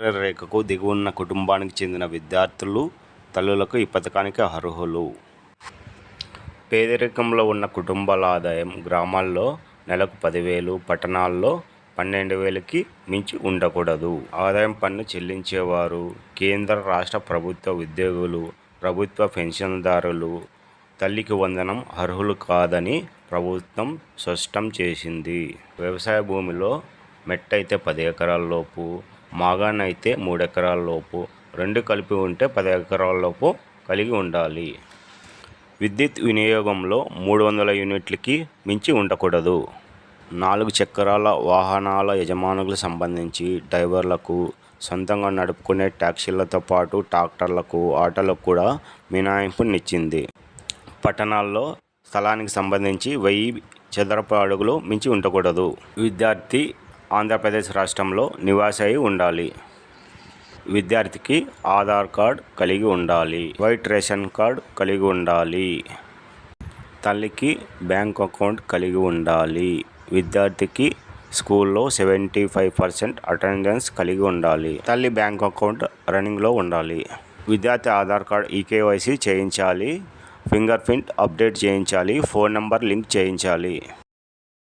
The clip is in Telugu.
రేఖకు దిగువన్న కుటుంబానికి చెందిన విద్యార్థులు తల్లులకు ఈ పథకానికి అర్హులు. పేదరికంలో ఉన్న కుటుంబాల ఆదాయం గ్రామాల్లో నెలకు పదివేలు పట్టణాల్లో పన్నెండు వేలకి మించి ఉండకూడదు. ఆదాయం పన్ను చెల్లించేవారు కేంద్ర రాష్ట్ర ప్రభుత్వ ఉద్యోగులు ప్రభుత్వ పెన్షన్దారులు తల్లికి వందనం అర్హులు కాదని ప్రభుత్వం స్పష్టం చేసింది. వ్యవసాయ భూమిలో మెట్టయితే పది ఎకరాల లోపు మాగాణైతే మూడు ఎకరాల లోపు రెండు కలిపి ఉంటే పది ఎకరాల లోపు కలిగి ఉండాలి. విద్యుత్ వినియోగంలో మూడు వందల యూనిట్లకి మించి ఉండకూడదు. నాలుగు చక్రాల వాహనాల యజమానులకు సంబంధించి డ్రైవర్లకు సొంతంగా నడుపుకునే ట్యాక్సీలతో పాటు ట్రాక్టర్లకు ఆటోలకు కూడా మినహాయింపునిచ్చింది. పట్టణాల్లో స్థలానికి సంబంధించి వెయ్యి చదరపు అడుగులు మించి ఉండకూడదు. విద్యార్థి ఆంధ్రప్రదేశ్ రాష్ట్రంలో నివాసి అయి ఉండాలి. విద్యార్థికి ఆధార్ కార్డ్ కలిగి ఉండాలి. వైట్ రేషన్ కార్డ్ కలిగి ఉండాలి. తల్లికి బ్యాంక్ అకౌంట్ కలిగి ఉండాలి. విద్యార్థికి స్కూల్లో సెవెంటీ ఫైవ్ పర్సెంట్ అటెండెన్స్ కలిగి ఉండాలి. తల్లి బ్యాంక్ అకౌంట్ రన్నింగ్లో ఉండాలి. విద్యార్థి ఆధార్ కార్డ్ ఈకేవైసీ చేయించాలి. ఫింగర్ ప్రింట్ అప్డేట్ చేయించాలి. ఫోన్ నెంబర్ లింక్ చేయించాలి.